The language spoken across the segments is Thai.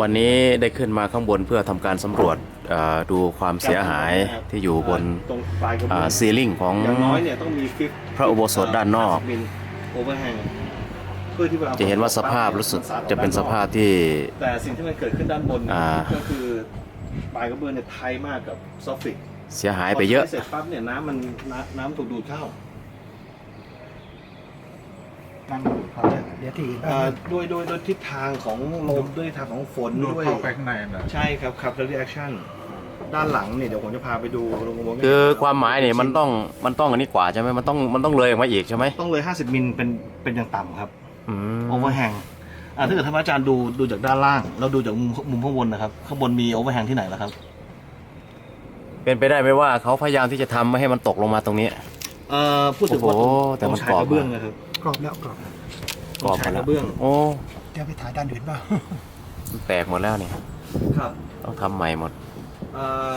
วันนี้ได้ขึ้นมาข้างบนเพื่อทำการสำรวจเอ่อดูความเสียหายที่อยู่บนตรงปลายกระเบื้องซีลิงของอย่างน้อยเนี่ยต้องมีฟิปพระอุโบสถด้านนอกมิลโอเวอร์แฮงเพื่อที่วลจะเห็นว่าสภาพรู้สึกจะเป็นสภาพที่แต่สิ่งที่มันเกิดขึ้นด้านบนอ่าก็คือปลายกระเบื้องเนี่ยไทยมากกับซอฟฟิกเสียหายไปเยอะพใช้เสร็จปั๊บเนี่ยน้ำมันน้ำน้ำถูกดูดเข้า นั่งเขาจะเดี๋ยวที่อื่นเอ่อด้วยด้วยด้วยทิศทางของลมด้วยทิศทางของฝนดูดด้วย เข้าไปข้างในนะใช่ครับครับแล้วรีแอคชั่นด้านหลังเนี่ยเดี๋ยวผมจะพาไปดูลงอุโมงค์คือความหมายเนี่ยมันต้องมันต้องอันนี้กว่าใช่ไหมมันต้องมันต้องเลยออกมาอีกใช่ไหมต้องเลย 50 มิลเป็นเป็นอย่างต่ำครับอืมโอเวอร์แฮงอ่าถ้าเกิดท่านอาจารย์ดูดูจากด้านล่าง แล้วดูจากมุมมุมข้างบนนะครับ ข้างบนมีโอเวอร์แฮงที่ไหนแล้วครับ เป็นไปได้ไหมว่าเขาพยายามที่จะทำไม่ให้มันตกลงมาตรงนี้ เอ่อพูดถึงว่าโอ้โหแต่มันงชายกรอบกระเบื้องนะครับก รอบแล้วกรอบกรอบหมชายดกแล้วระเบื้องโอ้เดี๋ยวไปถ่ายด้านอื่นบ้างมันแตกหมดแล้วเนี่ยครับต้องทำใหม่หมดเอ่อ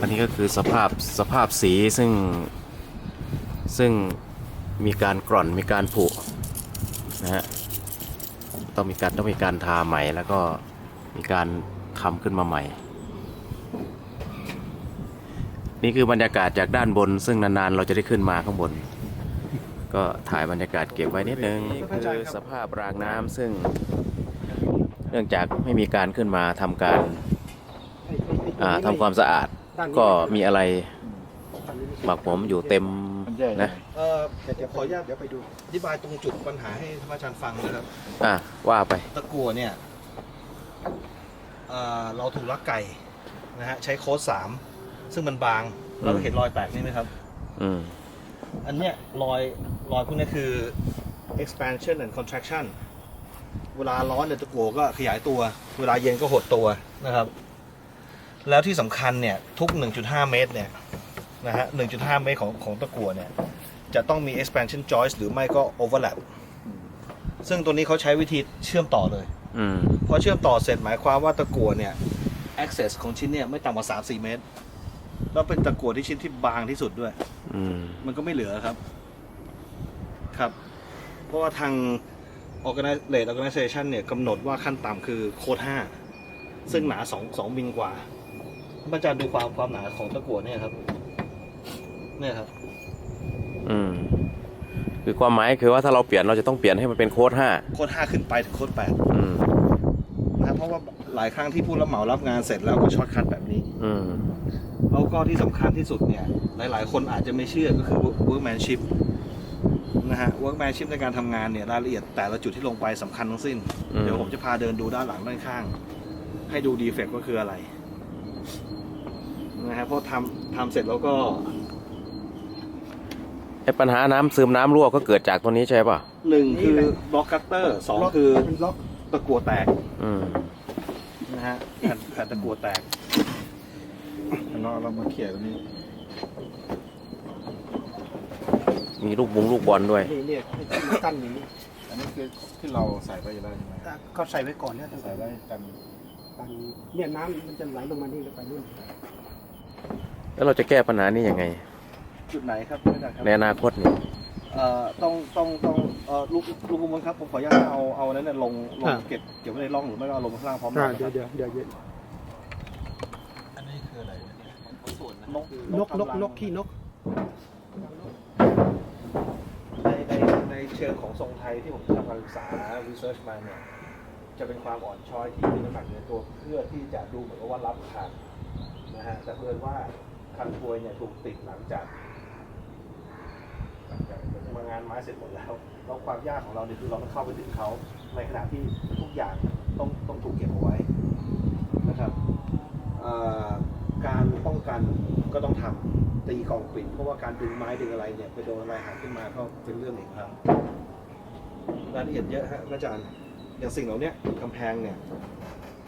อันนี้ก็คือสภาพสภาพสีซึ่งซึ่งมีการกร่อนมีการผุนะฮะต้องมีการต้องมีการทาใหม่แล้วก็มีการทำขึ้นมาใหม่ นี่คือบรรยากาศจากด้านบน ซึ่งนานๆ เราจะได้ขึ้นมาข้างบน ก็ถ่ายบรรยากาศเก็บไว้นิดนึงนี่คือสภาพรางน้ำซึ่ง เนื่องจากไม่มีการขึ้นมาทำการอ่าทำความสะอาดก็มีอะไรหมักผมอยู่เต็มนะเอ่อเดี๋ยวขออนุญาตเดี๋ยวไปดูอธิบายตรงจุดปัญหาให้ท่านอาจารย์ฟังนะครับอะว่าไปตะกั่วเนี่ยเอ่อเราถูกลักไก่นะฮะใช้โค้ดสาม ซึ่งมันบางเราเห็นรอยแตกนี่ไหมครับ อืม อันเนี้ยรอยรอยพวกนี้คือ expansion and contraction เวลาร้อนเนี่ยตะกั่วก็ขยายตัว เวลาเย็นก็หดตัวนะครับ แล้วที่สำคัญเนี่ยทุก 1.5 เมตรเนี่ยนะฮะ 1.5 เมตรของของตะกั่วเนี่ยจะต้องมี expansion joist หรือไม่ก็ overlap ซึ่งตัวนี้เขาใช้วิธีเชื่อมต่อเลยอืมพอเชื่อมต่อเสร็จหมายความว่าตะกั่วเนี่ย access ของชิ้นเนี่ยไม่ต่ำกว่า 3-4 เมตร แล้วเป็นตะกั่วที่ชิ้นที่บางที่สุดด้วย อืม มันก็ไม่เหลือครับ ครับ เพราะว่าทาง Organize Rate Organization เนี่ยกำหนดว่าขั้นต่ำคือโค้ด5ซึ่งหนา2 2มิลกว่าท่านอาจารย์ดูความความหนาของตะกั่วเนี่ยครับ เนี่ยครับ อืม คือความหมายคือว่าถ้าเราเปลี่ยนเราจะต้องเปลี่ยนให้มันเป็นโค้ดห้าโค้ด5ขึ้นไปถึงโค้ด8อืม นะครับเพราะว่าหลายครั้งที่ผู้รับเหมารับงานเสร็จแล้วก็ช็อตคัทแบบนี้ อืม แล้วก็ที่สำคัญที่สุดเนี่ย หลาย ๆ คนอาจจะไม่เชื่อก็คือ workmanship นะฮะ workmanship ในการทำงานเนี่ยรายละเอียดแต่ละจุดที่ลงไปสำคัญทั้งสิ้น อืม เดี๋ยวผมจะพาเดินดูด้านหลังด้านข้าง ให้ดูดีเฟกต์ว่าคืออะไรนะฮะเพราะทำทำเสร็จแล้วก็ ไอ้ปัญหาน้ำซึมน้ำรั่วก็เกิดจากตัวนี้ใช่ป่ะ หนึ่งคือบล็อกคัตเตอร์สองคือเป็นล็อกตะกั่วแตกอืม นะฮะแผ่นแผ่นตะกั่วแตก เราเรามาเขี่ยตรงนี้มีลูกบุงลูกบอลด้วยนี่เนี่ยที่กั้นอย่างนี้อันนี้คือที่เราใส่ไปอยู่แล้วใช่ไหมแต่ก็ใส่ไว้ก่อนแล้วตั้งใส่แต่ไว้กันกันเนี่ยน้ำมันจะไหลลงมานี่แล้วไปนู่นแล้วเราจะแก้ปัญหานี้ยังไง จุดไหนครับอาจารย์ครับในอนาคตเนี่ยเอ่อต้องต้องต้องเอ่อลูกลูกบุญครับผมขออนุญาตเอาเอานั้นเนี่ยลงลงเก็บเก็บไว้ในร่องหรือไม่ก็เอาลงข้างล่างพร้อมกัอ่านนะคเดี๋ยรัวบเดี๋ยวเดี๋ยวเดี๋ยวน อันนี้คืออะไร นกนกนกนกขี้นก ในในในเชิงของทรงไทยที่ผมทำการศึกษา research มาเนี่ย จะเป็นความอ่อนช้อยที่มีน้ำหนักในตัวเพื่อที่จะดูเหมือนกับว่ารับขาดนะฮะแต่เพื่อนว่าคันทวยเนี่ยถูกติดหลังจากหลังจากมางานไม้เสร็จหมดแล้วแล้วความยากของเราเนี่ยคือเราต้องเข้าไปถึงเขาในขณะที่ทุกอย่างต้องต้องถูกเก็บเอาไว้นะครับการป้องกัน ก็ต้องทำตีกองปิดเพราะว่าการดึงไม้ดึงอะไรเนี่ยไปโดนอะไรหักขึ้นมาก็เป็นเรื่องอีกครับรายละเอียดเยอะฮะอาจารย์อย่างสิ่งเหล่าเนี้ยกำแพงเนี่ย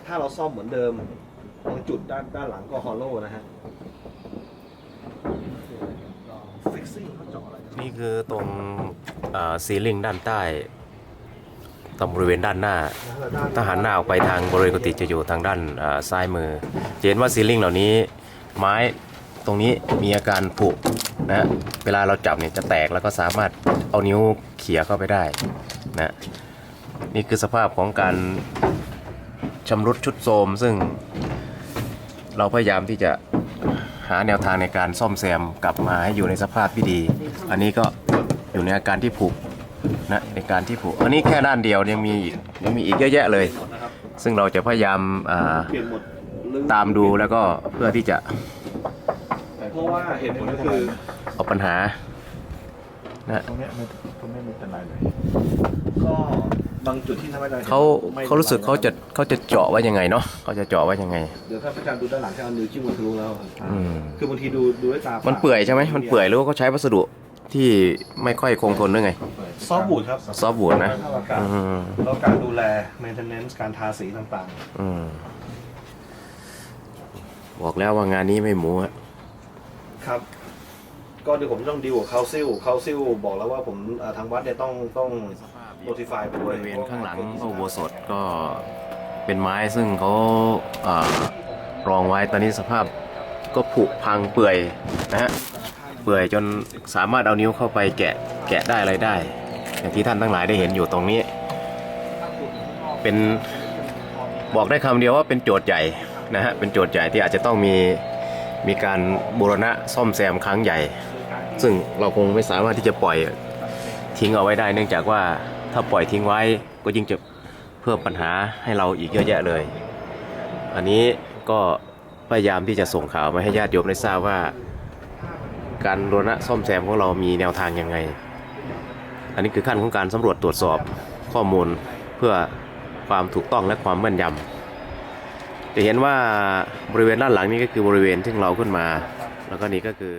ถ้าเราซ่อมเหมือนเดิมบางจุดด้านด้านหลังก็ฮอลโลนะฮะ fixing เขาเจาะอะไรกันนี่คือตรงซีลิงด้านใต้ตรงบริเวณด้านหน้า ถ้าหันหน้าออกไปทางบริเวณกุฏิจะอยู่ทางด้านอ่าซ้ายมือจะเห็นว่าซีลิงเหล่านี้ไม้ ตรงนี้มีอาการผุนะเวลาเราจับเนี่ยจะแตกแล้วก็สามารถเอานิ้วเขี่ยเข้าไปได้นะนี่คือสภาพของการชำรุดชุดโทมซึ่ง เราพยายามที่จะหาแนวทางในการซ่อมแซมกลับมาให้อยู่ในสภาพที่ดี อันนี้ก็อยู่ในอาการที่ผุนะในการที่ผุอันนี้แค่ด้านเดียวยังมีอีกยังมีอีกเยอะแยะเลย ซึ่งเราจะพยายามอ่าตามดูแล้วก็เพื่อที่จะ เพราะว่าเหตุผลก็คือเอาปัญหานะตรงเนี้ยไม่ตรงเนี้ยไม่เป็นไรเลยก็บางจุดที่ท่านอาจารย์ห็นเขาไม่เขารู้สึกเขาจะเขาจะเจาะไว้ยังไงเนาะเขาจะเจาะไว้ยังไง เดี๋ยวถ้าอาจารย์ดูด้านหลังแค่เอานิ้วจิ้มมันทะลุแล้วอืม คือบางทีดูดูด้วยตามัมันเปื่อยใช่ไหมมันเปื่อยหรือว่าเขาใช้วัสดุที่ไม่ค่อยคงทนหรือไง ซอฟต์บูดครับซอฟต์บูดนะ สภาพอากาศอืมแล้วการดูแล maintenance การทาสีต่างอืมบอกแล้วว่างานนี้ไม่หมูอะๆ ครับ ก็เดี๋ยวผมต้องดีลกับเขาซิลเขาซิลบอกแล้วว่าผมเอ่อทางวัดเนี่ยต้องต้อง notify ไปบด้วยริเวณข้างหลังพระอุโบสถก็เป็นไม้ซึ่งเขาอ่ารองไว้ตอนนี้สภาพก็ผุพังเปื่อยนะฮะเปื่อยจนสามารถเอานิ้วเข้าไปแกะแกะได้อะไรได้ อย่างที่ท่านทั้งหลายได้เห็นอยู่ตรงนี้ เป็นบอกได้คำเดียวว่าเป็นโจทย์ใหญ่นะฮะเป็นโจทย์ใหญ่ที่อาจจะต้องมี มีการบูรณะซ่อมแซมครั้งใหญ่ ซึ่งเราคงไม่สามารถที่จะปล่อยทิ้งเอาไว้ได้ เนื่องจากว่าถ้าปล่อยทิ้งไว้ก็ยิ่งจะเพิ่มปัญหาให้เราอีกเยอะแยะเลย อันนี้ก็พยายามที่จะส่งข่าวมาให้ญาติโยมได้ทราบว่า การบูรณะซ่อมแซมของเรามีแนวทางยังไง อันนี้คือขั้นของการสำรวจตรวจสอบข้อมูลเพื่อความถูกต้องและความแม่นยำ จะเห็นว่าบริเวณด้านหลังนี้ก็คือบริเวณที่เราขึ้นมา แล้วก็นี่ก็คือ